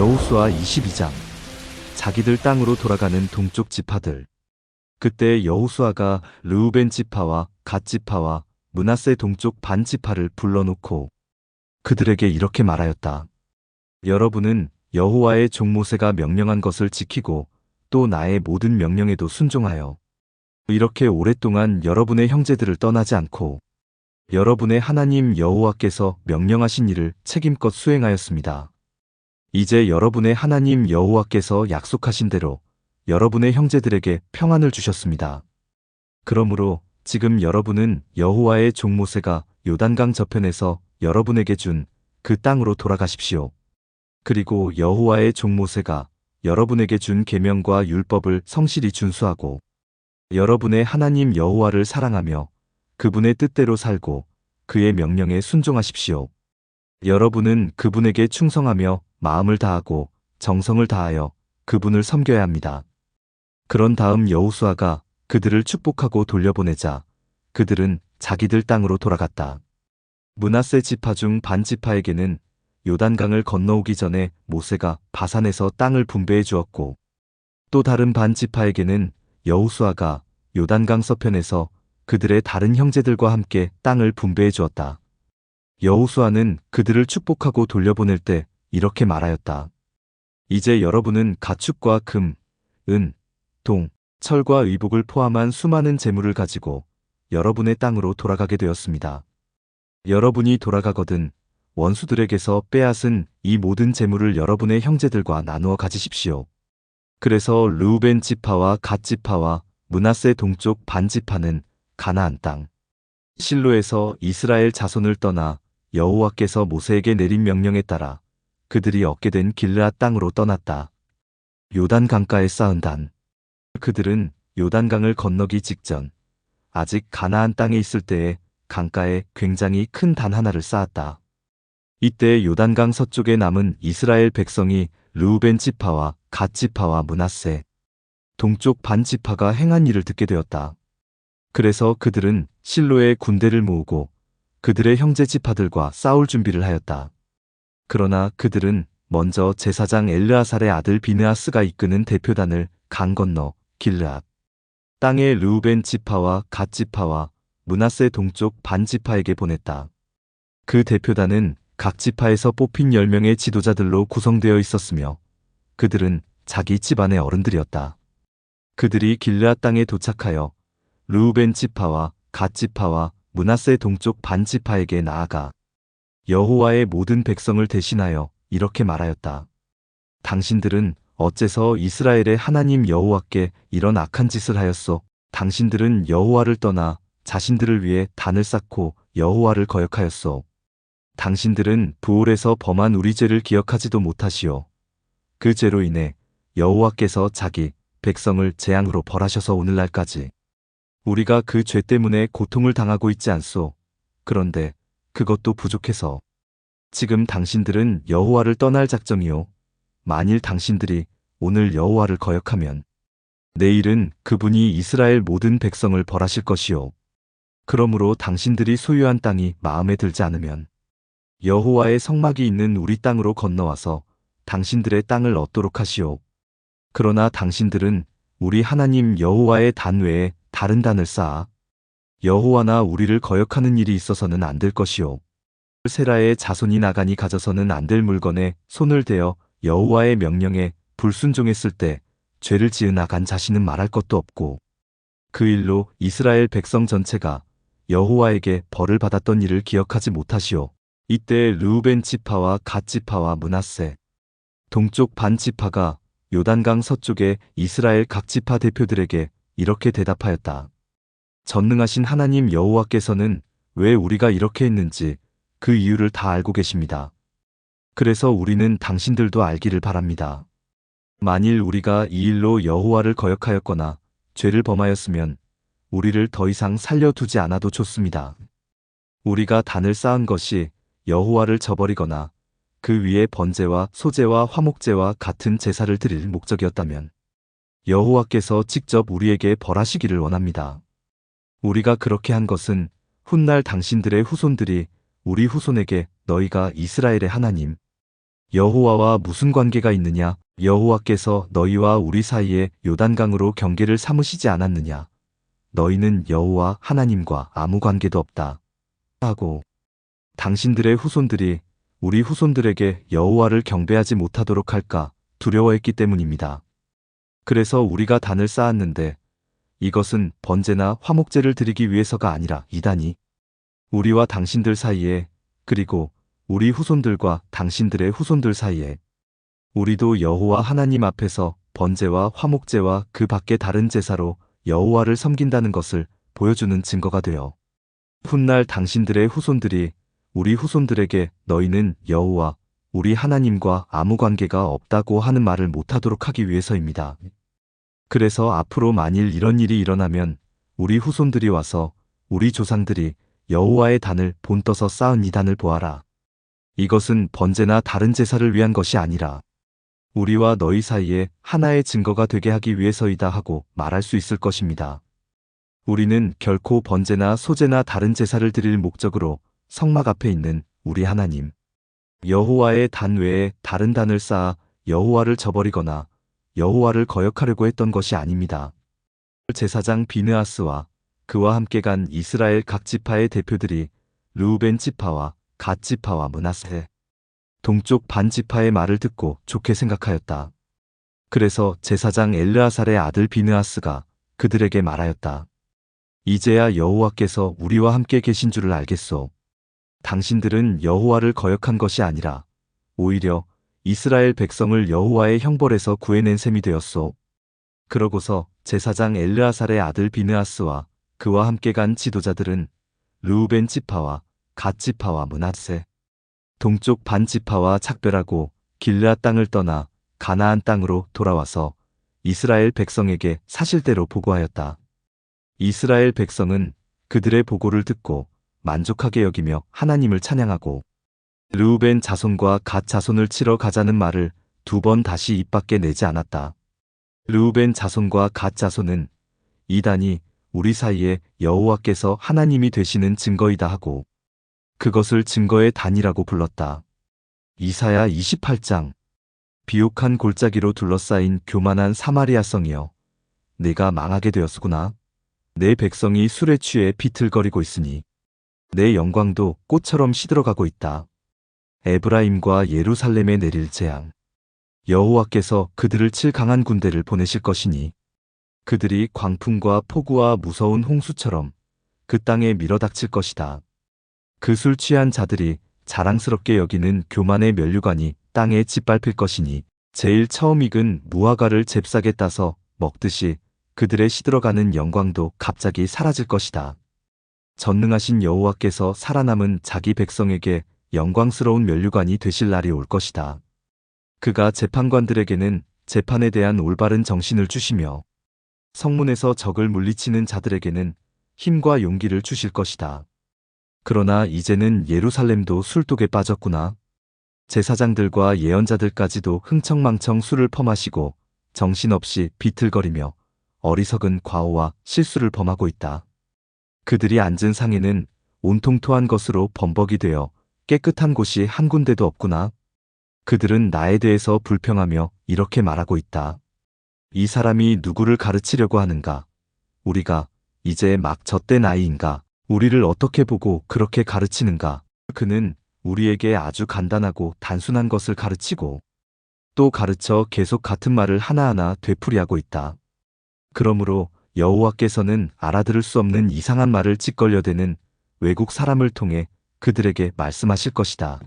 여호수아 22장 자기들 땅으로 돌아가는 동쪽 지파들 그때 여호수아가 르우벤 지파와 갓 지파와 문하세 동쪽 반 지파를 불러놓고 그들에게 이렇게 말하였다. 여러분은 여호와의 종 모세가 명령한 것을 지키고 또 나의 모든 명령에도 순종하여 이렇게 오랫동안 여러분의 형제들을 떠나지 않고 여러분의 하나님 여호와께서 명령하신 일을 책임껏 수행하였습니다. 이제 여러분의 하나님 여호와께서 약속하신 대로 여러분의 형제들에게 평안을 주셨습니다. 그러므로 지금 여러분은 여호와의 종 모세가 요단강 저편에서 여러분에게 준 그 땅으로 돌아가십시오. 그리고 여호와의 종 모세가 여러분에게 준 계명과 율법을 성실히 준수하고 여러분의 하나님 여호와를 사랑하며 그분의 뜻대로 살고 그의 명령에 순종하십시오. 여러분은 그분에게 충성하며 마음을 다하고 정성을 다하여 그분을 섬겨야 합니다. 그런 다음 여호수아가 그들을 축복하고 돌려보내자 그들은 자기들 땅으로 돌아갔다. 문하세 지파 중 반 지파에게는 요단강을 건너오기 전에 모세가 바산에서 땅을 분배해 주었고 또 다른 반 지파에게는 여호수아가 요단강 서편에서 그들의 다른 형제들과 함께 땅을 분배해 주었다. 여호수아는 그들을 축복하고 돌려보낼 때 이렇게 말하였다. 이제 여러분은 가축과 금, 은, 동, 철과 의복을 포함한 수많은 재물을 가지고 여러분의 땅으로 돌아가게 되었습니다. 여러분이 돌아가거든 원수들에게서 빼앗은 이 모든 재물을 여러분의 형제들과 나누어 가지십시오. 그래서 르우벤 지파와 갓 지파와 문하세 동쪽 반 지파는 가나안 땅 실로에서 이스라엘 자손을 떠나 여호와께서 모세에게 내린 명령에 따라 그들이 얻게 된 길르앗 땅으로 떠났다. 요단 강가에 쌓은 단. 그들은 요단강을 건너기 직전 아직 가나안 땅에 있을 때에 강가에 굉장히 큰 단 하나를 쌓았다. 이때 요단강 서쪽에 남은 이스라엘 백성이 르우벤 지파와 갓 지파와 문하세 동쪽 반 지파가 행한 일을 듣게 되었다. 그래서 그들은 실로에 군대를 모으고 그들의 형제 지파들과 싸울 준비를 하였다. 그러나 그들은 먼저 제사장 엘르아살의 아들 비느아스가 이끄는 대표단을 강 건너 길르앗 땅의 르우벤 지파와 갓 지파와 문하세 동쪽 반 지파에게 보냈다. 그 대표단은 각 지파에서 뽑힌 10명의 지도자들로 구성되어 있었으며 그들은 자기 집안의 어른들이었다. 그들이 길르앗 땅에 도착하여 르우벤 지파와 갓 지파와 문하세 동쪽 반 지파에게 나아가 여호와의 모든 백성을 대신하여 이렇게 말하였다. 당신들은 어째서 이스라엘의 하나님 여호와께 이런 악한 짓을 하였소? 당신들은 여호와를 떠나 자신들을 위해 단을 쌓고 여호와를 거역하였소. 당신들은 부올에서 범한 우리 죄를 기억하지도 못하시오. 그 죄로 인해 여호와께서 자기 백성을 재앙으로 벌하셔서 오늘날까지 우리가 그 죄 때문에 고통을 당하고 있지 않소. 그런데 그것도 부족해서 지금 당신들은 여호와를 떠날 작정이요. 만일 당신들이 오늘 여호와를 거역하면 내일은 그분이 이스라엘 모든 백성을 벌하실 것이요. 그러므로 당신들이 소유한 땅이 마음에 들지 않으면 여호와의 성막이 있는 우리 땅으로 건너와서 당신들의 땅을 얻도록 하시오. 그러나 당신들은 우리 하나님 여호와의 단 외에 다른 단을 쌓아 여호와나 우리를 거역하는 일이 있어서는 안 될 것이오. 세라의 자손이 나가니 가져서는 안 될 물건에 손을 대어 여호와의 명령에 불순종했을 때 죄를 지은 아간 자신은 말할 것도 없고 그 일로 이스라엘 백성 전체가 여호와에게 벌을 받았던 일을 기억하지 못하시오. 이때 르우벤 지파와 갓 지파와 문하세 동쪽 반 지파가 요단강 서쪽의 이스라엘 각 지파 대표들에게 이렇게 대답하였다. 전능하신 하나님 여호와께서는 왜 우리가 이렇게 했는지 그 이유를 다 알고 계십니다. 그래서 우리는 당신들도 알기를 바랍니다. 만일 우리가 이 일로 여호와를 거역하였거나 죄를 범하였으면 우리를 더 이상 살려두지 않아도 좋습니다. 우리가 단을 쌓은 것이 여호와를 저버리거나 그 위에 번제와 소제와 화목제와 같은 제사를 드릴 목적이었다면 여호와께서 직접 우리에게 벌하시기를 원합니다. 우리가 그렇게 한 것은 훗날 당신들의 후손들이 우리 후손에게 너희가 이스라엘의 하나님 여호와와 무슨 관계가 있느냐? 여호와께서 너희와 우리 사이에 요단강으로 경계를 삼으시지 않았느냐? 너희는 여호와 하나님과 아무 관계도 없다. 하고 당신들의 후손들이 우리 후손들에게 여호와를 경배하지 못하도록 할까 두려워했기 때문입니다. 그래서 우리가 단을 쌓았는데 이것은 번제나 화목제를 드리기 위해서가 아니라 이단이 우리와 당신들 사이에 그리고 우리 후손들과 당신들의 후손들 사이에 우리도 여호와 하나님 앞에서 번제와 화목제와 그 밖의 다른 제사로 여호와를 섬긴다는 것을 보여주는 증거가 되어 훗날 당신들의 후손들이 우리 후손들에게 너희는 여호와 우리 하나님과 아무 관계가 없다고 하는 말을 못하도록 하기 위해서입니다. 그래서 앞으로 만일 이런 일이 일어나면 우리 후손들이 와서 우리 조상들이 여호와의 단을 본떠서 쌓은 이 단을 보아라. 이것은 번제나 다른 제사를 위한 것이 아니라 우리와 너희 사이에 하나의 증거가 되게 하기 위해서이다 하고 말할 수 있을 것입니다. 우리는 결코 번제나 소제나 다른 제사를 드릴 목적으로 성막 앞에 있는 우리 하나님 여호와의 단 외에 다른 단을 쌓아 여호와를 저버리거나 여호와를 거역하려고 했던 것이 아닙니다. 제사장 비느아스와 그와 함께 간 이스라엘 각 지파의 대표들이 르우벤 지파와 갓 지파와 문하세 동쪽 반 지파의 말을 듣고 좋게 생각하였다. 그래서 제사장 엘르아살의 아들 비느아스가 그들에게 말하였다. 이제야 여호와께서 우리와 함께 계신 줄을 알겠소. 당신들은 여호와를 거역한 것이 아니라 오히려 이스라엘 백성을 여호와의 형벌에서 구해낸 셈이 되었소. 그러고서 제사장 엘르아살의 아들 비느아스와 그와 함께 간 지도자들은 르우벤 지파와 갓 지파와 문하세 동쪽 반 지파와 작별하고 길르앗 땅을 떠나 가나안 땅으로 돌아와서 이스라엘 백성에게 사실대로 보고하였다. 이스라엘 백성은 그들의 보고를 듣고 만족하게 여기며 하나님을 찬양하고 르우벤 자손과 갓 자손을 치러 가자는 말을 두 번 다시 입 밖에 내지 않았다. 르우벤 자손과 갓 자손은 이단이 우리 사이에 여호와께서 하나님이 되시는 증거이다 하고 그것을 증거의 단이라고 불렀다. 이사야 28장 비옥한 골짜기로 둘러싸인 교만한 사마리아 성이여 내가 망하게 되었구나. 내 백성이 술에 취해 비틀거리고 있으니 내 영광도 꽃처럼 시들어가고 있다. 에브라임과 예루살렘에 내릴 재앙. 여호와께서 그들을 칠 강한 군대를 보내실 것이니 그들이 광풍과 폭우와 무서운 홍수처럼 그 땅에 밀어닥칠 것이다. 그 술 취한 자들이 자랑스럽게 여기는 교만의 면류관이 땅에 짓밟힐 것이니 제일 처음 익은 무화과를 잽싸게 따서 먹듯이 그들의 시들어가는 영광도 갑자기 사라질 것이다. 전능하신 여호와께서 살아남은 자기 백성에게 영광스러운 면류관이 되실 날이 올 것이다. 그가 재판관들에게는 재판에 대한 올바른 정신을 주시며 성문에서 적을 물리치는 자들에게는 힘과 용기를 주실 것이다. 그러나 이제는 예루살렘도 술독에 빠졌구나. 제사장들과 예언자들까지도 흥청망청 술을 퍼마시고 정신없이 비틀거리며 어리석은 과오와 실수를 범하고 있다. 그들이 앉은 상에는 온통 토한 것으로 범벅이 되어 깨끗한 곳이 한 군데도 없구나. 그들은 나에 대해서 불평하며 이렇게 말하고 있다. 이 사람이 누구를 가르치려고 하는가? 우리가 이제 막 젖된 아이인가? 우리를 어떻게 보고 그렇게 가르치는가? 그는 우리에게 아주 간단하고 단순한 것을 가르치고 또 가르쳐 계속 같은 말을 하나하나 되풀이하고 있다. 그러므로 여호와께서는 알아들을 수 없는 이상한 말을 찌껄려대는 외국 사람을 통해 그들에게 말씀하실 것이다.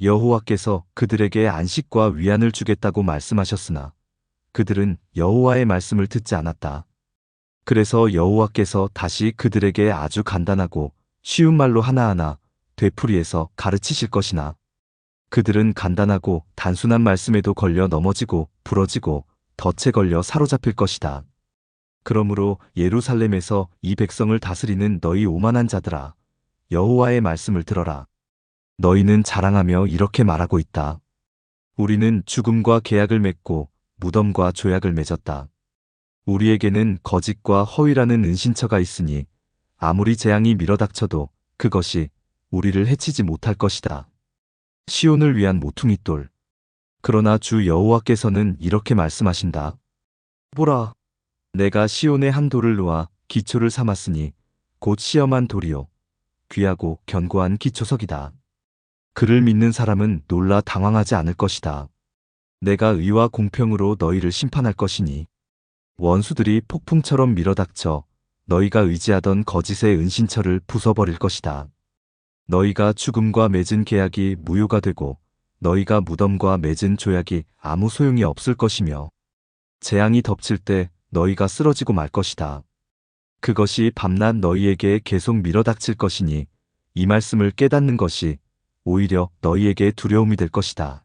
여호와께서 그들에게 안식과 위안을 주겠다고 말씀하셨으나 그들은 여호와의 말씀을 듣지 않았다. 그래서 여호와께서 다시 그들에게 아주 간단하고 쉬운 말로 하나하나 되풀이해서 가르치실 것이나 그들은 간단하고 단순한 말씀에도 걸려 넘어지고 부러지고 덫에 걸려 사로잡힐 것이다. 그러므로 예루살렘에서 이 백성을 다스리는 너희 오만한 자들아 여호와의 말씀을 들어라. 너희는 자랑하며 이렇게 말하고 있다. 우리는 죽음과 계약을 맺고 무덤과 조약을 맺었다. 우리에게는 거짓과 허위라는 은신처가 있으니 아무리 재앙이 밀어닥쳐도 그것이 우리를 해치지 못할 것이다. 시온을 위한 모퉁이 돌 그러나 주 여호와께서는 이렇게 말씀하신다. 보라, 내가 시온의 한 돌을 놓아 기초를 삼았으니 곧 시험한 돌이요 귀하고 견고한 기초석이다. 그를 믿는 사람은 놀라 당황하지 않을 것이다. 내가 의와 공평으로 너희를 심판할 것이니 원수들이 폭풍처럼 밀어닥쳐 너희가 의지하던 거짓의 은신처를 부숴버릴 것이다. 너희가 죽음과 맺은 계약이 무효가 되고 너희가 무덤과 맺은 조약이 아무 소용이 없을 것이며 재앙이 덮칠 때 너희가 쓰러지고 말 것이다. 그것이 밤낮 너희에게 계속 밀어닥칠 것이니 이 말씀을 깨닫는 것이 오히려 너희에게 두려움이 될 것이다.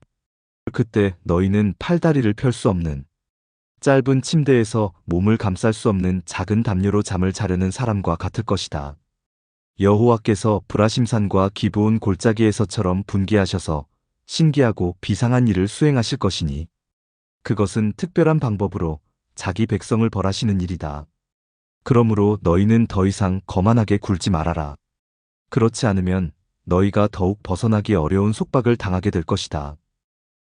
그때 너희는 팔다리를 펼 수 없는 짧은 침대에서 몸을 감쌀 수 없는 작은 담요로 잠을 자려는 사람과 같을 것이다. 여호와께서 브라심산과 기브온 골짜기에서처럼 분개하셔서 신기하고 비상한 일을 수행하실 것이니 그것은 특별한 방법으로 자기 백성을 벌하시는 일이다. 그러므로 너희는 더 이상 거만하게 굴지 말아라. 그렇지 않으면 너희가 더욱 벗어나기 어려운 속박을 당하게 될 것이다.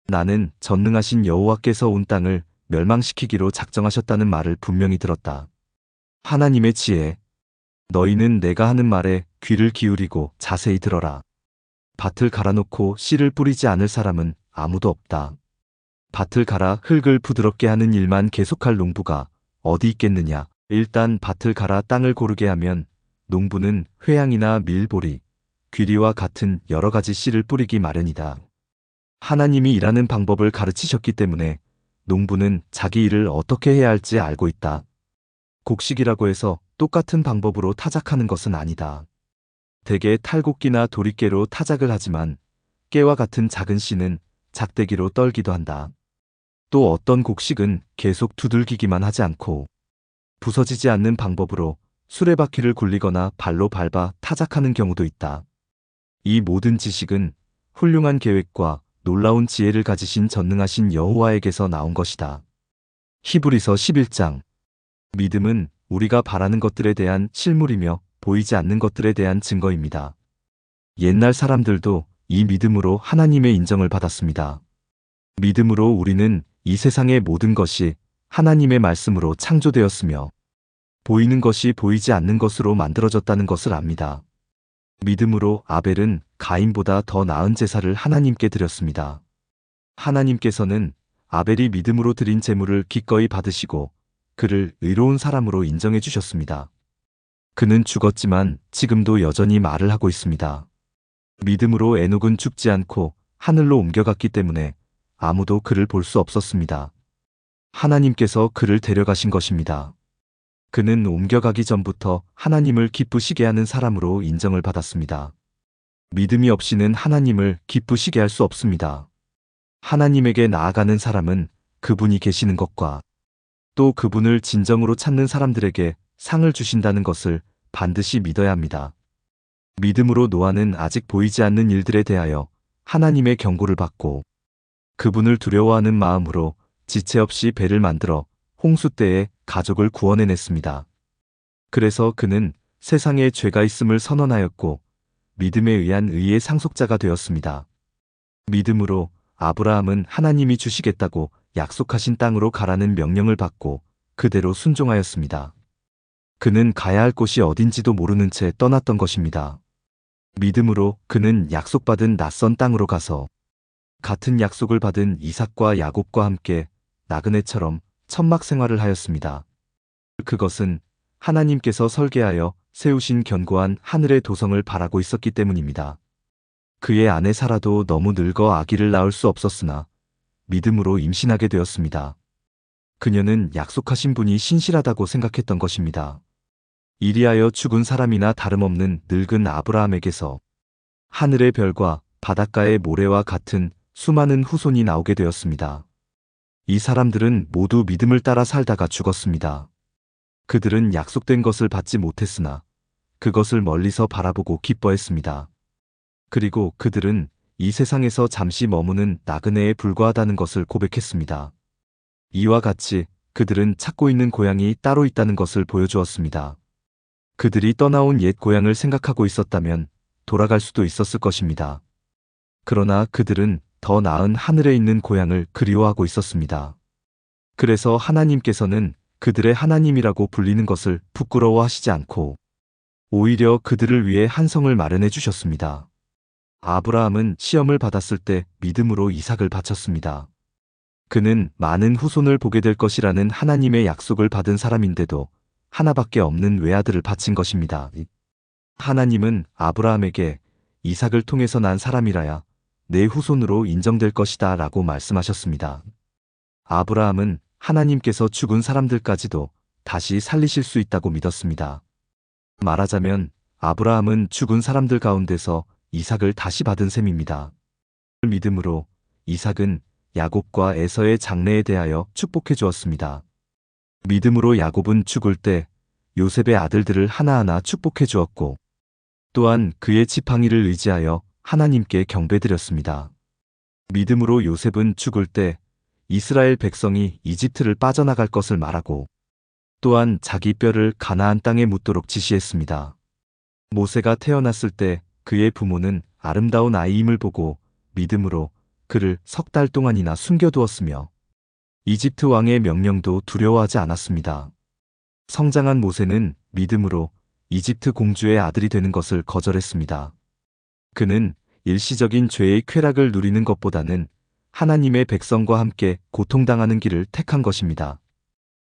나는 전능하신 여호와께서 온 땅을 멸망시키기로 작정하셨다는 말을 분명히 들었다. 하나님의 지혜. 너희는 내가 하는 말에 귀를 기울이고 자세히 들어라. 밭을 갈아놓고 씨를 뿌리지 않을 사람은 아무도 없다. 밭을 갈아 흙을 부드럽게 하는 일만 계속할 농부가 어디 있겠느냐. 일단 밭을 갈아 땅을 고르게 하면 농부는 회양이나 밀보리, 귀리와 같은 여러 가지 씨를 뿌리기 마련이다. 하나님이 일하는 방법을 가르치셨기 때문에 농부는 자기 일을 어떻게 해야 할지 알고 있다. 곡식이라고 해서 똑같은 방법으로 타작하는 것은 아니다. 대개 탈곡기나 도리깨로 타작을 하지만 깨와 같은 작은 씨는 작대기로 떨기도 한다. 또 어떤 곡식은 계속 두들기기만 하지 않고 부서지지 않는 방법으로 수레바퀴를 굴리거나 발로 밟아 타작하는 경우도 있다. 이 모든 지식은 훌륭한 계획과 놀라운 지혜를 가지신 전능하신 여호와에게서 나온 것이다. 히브리서 11장 믿음은 우리가 바라는 것들에 대한 실물이며 보이지 않는 것들에 대한 증거입니다. 옛날 사람들도 이 믿음으로 하나님의 인정을 받았습니다. 믿음으로 우리는 이 세상의 모든 것이 하나님의 말씀으로 창조되었으며 보이는 것이 보이지 않는 것으로 만들어졌다는 것을 압니다. 믿음으로 아벨은 가인보다 더 나은 제사를 하나님께 드렸습니다. 하나님께서는 아벨이 믿음으로 드린 제물을 기꺼이 받으시고 그를 의로운 사람으로 인정해 주셨습니다. 그는 죽었지만 지금도 여전히 말을 하고 있습니다. 믿음으로 에녹은 죽지 않고 하늘로 옮겨갔기 때문에 아무도 그를 볼 수 없었습니다. 하나님께서 그를 데려가신 것입니다. 그는 옮겨가기 전부터 하나님을 기쁘시게 하는 사람으로 인정을 받았습니다. 믿음이 없이는 하나님을 기쁘시게 할 수 없습니다. 하나님에게 나아가는 사람은 그분이 계시는 것과 또 그분을 진정으로 찾는 사람들에게 상을 주신다는 것을 반드시 믿어야 합니다. 믿음으로 노아는 아직 보이지 않는 일들에 대하여 하나님의 경고를 받고 그분을 두려워하는 마음으로 지체 없이 배를 만들어 홍수 때에 가족을 구원해냈습니다. 그래서 그는 세상에 죄가 있음을 선언하였고 믿음에 의한 의의 상속자가 되었습니다. 믿음으로 아브라함은 하나님이 주시겠다고 약속하신 땅으로 가라는 명령을 받고 그대로 순종하였습니다. 그는 가야 할 곳이 어딘지도 모르는 채 떠났던 것입니다. 믿음으로 그는 약속받은 낯선 땅으로 가서 같은 약속을 받은 이삭과 야곱과 함께 나그네처럼 천막 생활을 하였습니다. 그것은 하나님께서 설계하여 세우신 견고한 하늘의 도성을 바라고 있었기 때문입니다. 그의 아내 사라도 너무 늙어 아기를 낳을 수 없었으나 믿음으로 임신하게 되었습니다. 그녀는 약속하신 분이 신실하다고 생각했던 것입니다. 이리하여 죽은 사람이나 다름없는 늙은 아브라함에게서 하늘의 별과 바닷가의 모래와 같은 수많은 후손이 나오게 되었습니다. 이 사람들은 모두 믿음을 따라 살다가 죽었습니다. 그들은 약속된 것을 받지 못했으나 그것을 멀리서 바라보고 기뻐했습니다. 그리고 그들은 이 세상에서 잠시 머무는 나그네에 불과하다는 것을 고백했습니다. 이와 같이 그들은 찾고 있는 고향이 따로 있다는 것을 보여주었습니다. 그들이 떠나온 옛 고향을 생각하고 있었다면 돌아갈 수도 있었을 것입니다. 그러나 그들은 더 나은 하늘에 있는 고향을 그리워하고 있었습니다. 그래서 하나님께서는 그들의 하나님이라고 불리는 것을 부끄러워하시지 않고 오히려 그들을 위해 한성을 마련해 주셨습니다. 아브라함은 시험을 받았을 때 믿음으로 이삭을 바쳤습니다. 그는 많은 후손을 보게 될 것이라는 하나님의 약속을 받은 사람인데도 하나밖에 없는 외아들을 바친 것입니다. 하나님은 아브라함에게 이삭을 통해서 난 사람이라야 내 후손으로 인정될 것이다 라고 말씀하셨습니다. 아브라함은 하나님께서 죽은 사람들까지도 다시 살리실 수 있다고 믿었습니다. 말하자면 아브라함은 죽은 사람들 가운데서 이삭을 다시 받은 셈입니다. 믿음으로 이삭은 야곱과 에서의 장래에 대하여 축복해 주었습니다. 믿음으로 야곱은 죽을 때 요셉의 아들들을 하나하나 축복해 주었고 또한 그의 지팡이를 의지하여 하나님께 경배드렸습니다. 믿음으로 요셉은 죽을 때 이스라엘 백성이 이집트를 빠져나갈 것을 말하고 또한 자기 뼈를 가나안 땅에 묻도록 지시했습니다. 모세가 태어났을 때 그의 부모는 아름다운 아이임을 보고 믿음으로 그를 석 달 동안이나 숨겨두었으며 이집트 왕의 명령도 두려워하지 않았습니다. 성장한 모세는 믿음으로 이집트 공주의 아들이 되는 것을 거절했습니다. 그는 일시적인 죄의 쾌락을 누리는 것보다는 하나님의 백성과 함께 고통당하는 길을 택한 것입니다.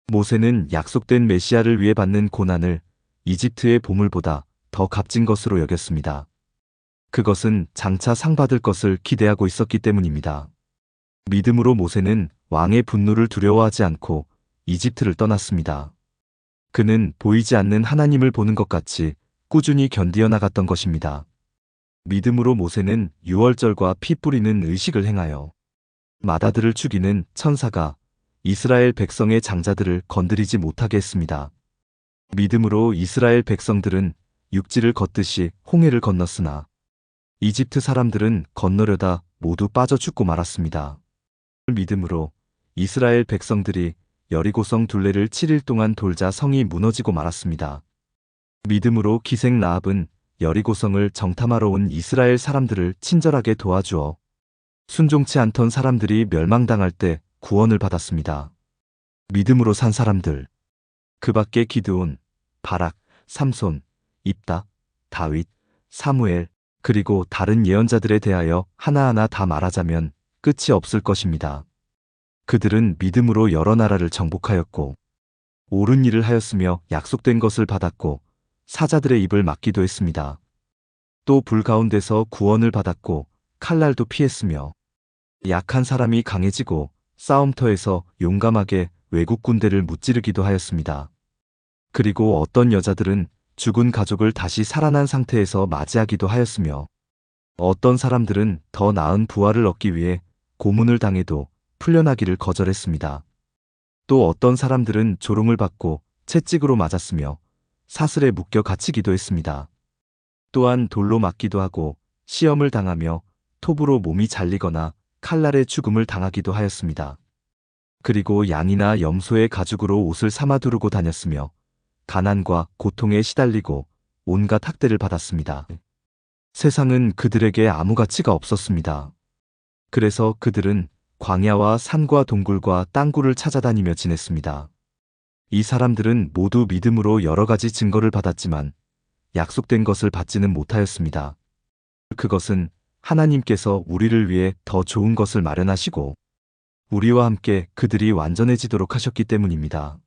모세는 약속된 메시아를 위해 받는 고난을 이집트의 보물보다 더 값진 것으로 여겼습니다. 그것은 장차 상 받을 것을 기대하고 있었기 때문입니다. 믿음으로 모세는 왕의 분노를 두려워하지 않고 이집트를 떠났습니다. 그는 보이지 않는 하나님을 보는 것 같이 꾸준히 견디어 나갔던 것입니다. 믿음으로 모세는 유월절과 피 뿌리는 의식을 행하여 마다들을 죽이는 천사가 이스라엘 백성의 장자들을 건드리지 못하게 했습니다. 믿음으로 이스라엘 백성들은 육지를 걷듯이 홍해를 건넜으나 이집트 사람들은 건너려다 모두 빠져 죽고 말았습니다. 믿음으로 이스라엘 백성들이 여리고성 둘레를 7일 동안 돌자 성이 무너지고 말았습니다. 믿음으로 기생 라합은 여리고성을 정탐하러 온 이스라엘 사람들을 친절하게 도와주어 순종치 않던 사람들이 멸망당할 때 구원을 받았습니다. 믿음으로 산 사람들. 그 밖에 기드온, 바락, 삼손, 입다, 다윗, 사무엘, 그리고 다른 예언자들에 대하여 하나하나 다 말하자면 끝이 없을 것입니다. 그들은 믿음으로 여러 나라를 정복하였고, 옳은 일을 하였으며 약속된 것을 받았고, 사자들의 입을 막기도 했습니다. 또 불 가운데서 구원을 받았고, 칼날도 피했으며, 약한 사람이 강해지고, 싸움터에서 용감하게 외국 군대를 무찌르기도 하였습니다. 그리고 어떤 여자들은 죽은 가족을 다시 살아난 상태에서 맞이하기도 하였으며 어떤 사람들은 더 나은 부활을 얻기 위해 고문을 당해도 풀려나기를 거절했습니다. 또 어떤 사람들은 조롱을 받고 채찍으로 맞았으며 사슬에 묶여 갇히기도 했습니다. 또한 돌로 맞기도 하고 시험을 당하며 톱으로 몸이 잘리거나 칼날의 죽음을 당하기도 하였습니다. 그리고 양이나 염소의 가죽으로 옷을 삼아 두르고 다녔으며 가난과 고통에 시달리고 온갖 학대를 받았습니다. 세상은 그들에게 아무 가치가 없었습니다. 그래서 그들은 광야와 산과 동굴과 땅굴을 찾아다니며 지냈습니다. 이 사람들은 모두 믿음으로 여러 가지 증거를 받았지만 약속된 것을 받지는 못하였습니다. 그것은 하나님께서 우리를 위해 더 좋은 것을 마련하시고 우리와 함께 그들이 완전해지도록 하셨기 때문입니다.